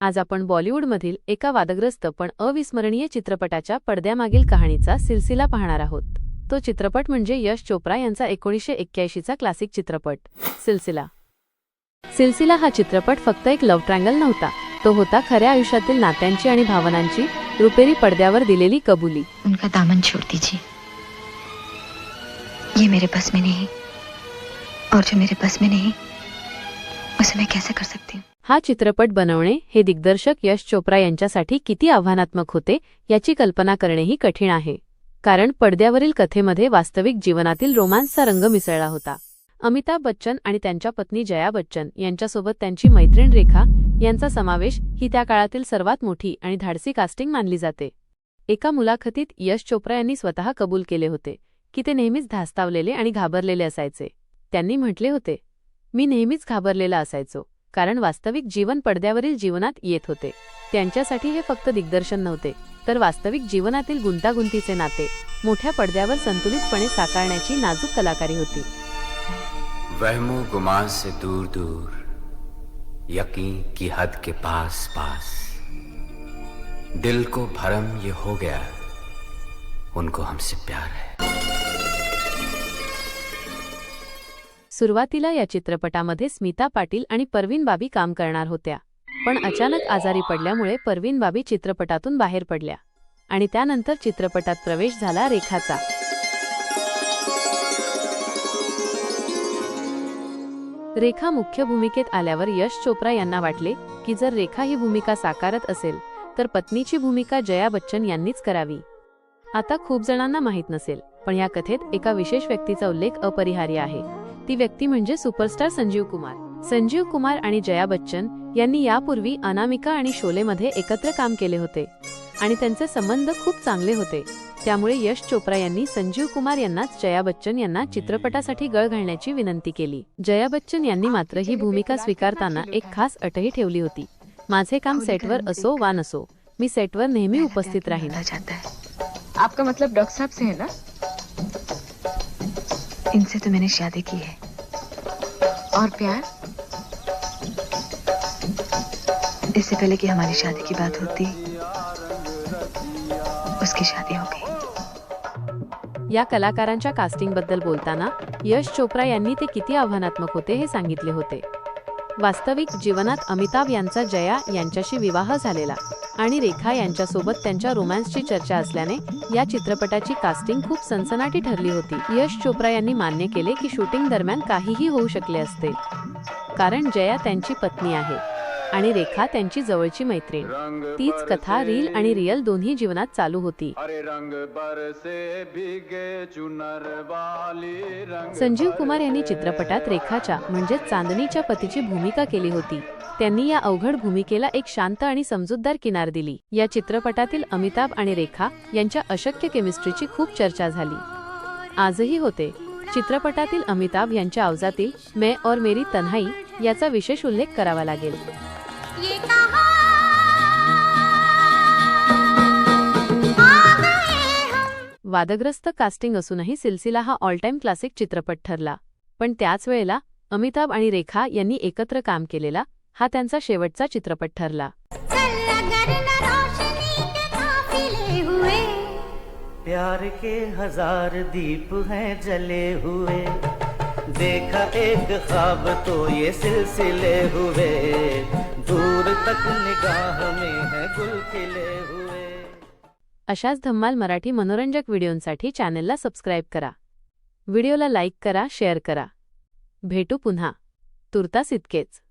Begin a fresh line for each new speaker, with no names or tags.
आज आपण बॉलिवूडमधील एका वादग्रस्त पण अविस्मरणीय चित्रपटाच्या पडद्यामागील कहाणीचा सिलसिला पाहणार आहोत. तो चित्रपट म्हणजे यश चोप्रा यांचा एकोणीसशे एक्क्याऐंशीचा क्लासिक चित्रपट. सिलसिला. सिलसिला हा चित्रपट फक्त एक लव्ह ट्रँगल नव्हता. तो होता खऱ्या आयुष्यातील नात्यांची आणि भावनांची रुपेरी पडद्यावर दिलेली कबुली.
उनका दामन छोड़ दीजिए. ये मेरे बस में नहीं। और जो मेरे बस में नहीं उसे मैं कैसे कर सकती हूँ?
हा चित्रपट बनवणे हे दिग्दर्शक यश चोप्रा यांच्यासाठी किती आव्हानात्मक होते याची कल्पना करणेही कठीण आहे. कारण पडद्यावरील कथेमध्ये वास्तविक जीवनातील रोमांसचा रंग मिसळला होता. अमिताभ बच्चन आणि त्यांच्या पत्नी जया बच्चन यांच्यासोबत त्यांची मैत्रीण रेखा यांचा समावेश ही त्या काळातील सर्वात मोठी आणि धाडसी कास्टिंग मानली जाते. एका मुलाखतीत यश चोप्रा यांनी स्वतः कबूल केले होते. की ते नेहमीच धास्तावलेले आणि घाबरलेले असायचे. त्यांनी म्हटले होते मी नेहमीच घाबरलेला असायचो कारण वास्तविक जीवन पडद्यावरील जीवनात येत होते. त्यांच्यासाठी हे फक्त दिग्दर्शन नव्हते तर वास्तविक जीवनातील गुंतागुंतीचे नाते मोठ्या पडद्यावर संतुलितपणे साकारण्याची नाजूक कलाकारी होती.
वहमो गुमान से दूर दूर यकीन की हद के पास पास। दिल को भरम ये हो गया उनको हमसे प्यार है।
सुरुवातीला या चित्रपटामध्ये स्मिता पाटील आणि परवीन बाबी काम करणार होत्या. पण अचानक आजारी पडल्यामुळे परवीन बाबी चित्रपटातून बाहेर पडल्या. आणि त्यानंतर चित्रपटात प्रवेश झाला रेखाचा. रेखा मुख्य भूमिकेत आल्यावर यश चोप्रा यांना वाटले की जर रेखा ही भूमिका साकारत असेल तर पत्नीची भूमिका जया बच्चन यांनीच करावी. आता खूप जणांना माहीत नसेल पण या कथेत एका विशेष व्यक्तीचा उल्लेख अपरिहार्य आहे. ती व्यक्ती म्हणजे सुपरस्टार संजीव कुमार. संजीव कुमार आणि जया बच्चन यांनी यापूर्वी अनामिका आणि शोलेमध्ये एकत्र काम केले होते आणि त्यांचे संबंध खूप चांगले होते. त्यामुळे यश चोप्रा यांनी संजीव कुमार यांनाच जया बच्चन यांना चित्रपटासाठी गळ घालण्याची विनंती केली. जया बच्चन यांनी मात्र ही भूमिका स्वीकारताना एक खास अटही ठेवली होती. माझे काम सेटवर असो वा नसो मी सेटवर नेहमी उपस्थित राहीन.
आपका मतलब डॉक्टर साहब से है ना?
इनसे तो मैंने शादी की है।
और प्यार?
इससे पहले कि हमारी शादी की बात होती उसकी शादी हो गई।
या कलाकारांच्या कास्टिंगबद्दल बोलताना यश चोप्रा यांनी ते किती आव्हानात्मक होते हे सांगितले होते. वास्तविक जीवनात अमिताभ यांचा जया यांच्याशी विवाह झालेला आणि रेखा यांच्यासोबत त्यांच्या रोमॅन्सची चर्चा असल्याने या चित्रपटाची कास्टिंग खूप सनसनाटी ठरली होती. यश चोप्रा यांनी मान्य केले की शूटिंग दरम्यान काहीही होऊ शकले असते. कारण जया त्यांची पत्नी आहे. आणि रेखा त्यांची जवळची मैत्रीण. तीच कथा रील आणि रिअल दोन्ही जीवनात चालू होती. संजीव कुमार यांनी चित्रपटात रेखाच्या म्हणजे चांदणीच्या पतीची भूमिका केली होती. त्यांनी या अवघड भूमिकेला एक शांत आणि समजूतदार किनार दिली. या चित्रपटातील अमिताभ आणि रेखा यांच्या अशक्य केमिस्ट्रीची खूप चर्चा झाली. आजही होते. चित्रपटातील अमिताभ यांच्या आवाजातील मैं और मेरी तन्हाई याचा विशेष उल्लेख करावा लागेल. वादग्रस्त कास्टिंग असूनही सिलसिला हा ऑल टाइम क्लासिक चित्रपट ठरला. पण त्याच वेळेला अमिताभ आणि रेखा यांनी एकत्र काम केलेला हा त्यांचा शेवटचा चित्रपट ठरला.
प्यार के हजार दीप हैं जले हुए। देखा एक ख्वाब तो ये सिलसिले हुए। तक निगाह में है गुल खिले हुए।
अशाच धम्माल मराठी मनोरंजक व्हिडिओंसाठी चॅनलला सबस्क्राईब करा. व्हिडिओला लाईक करा शेअर करा. भेटू पुन्हा. तुर्तास इतकेच.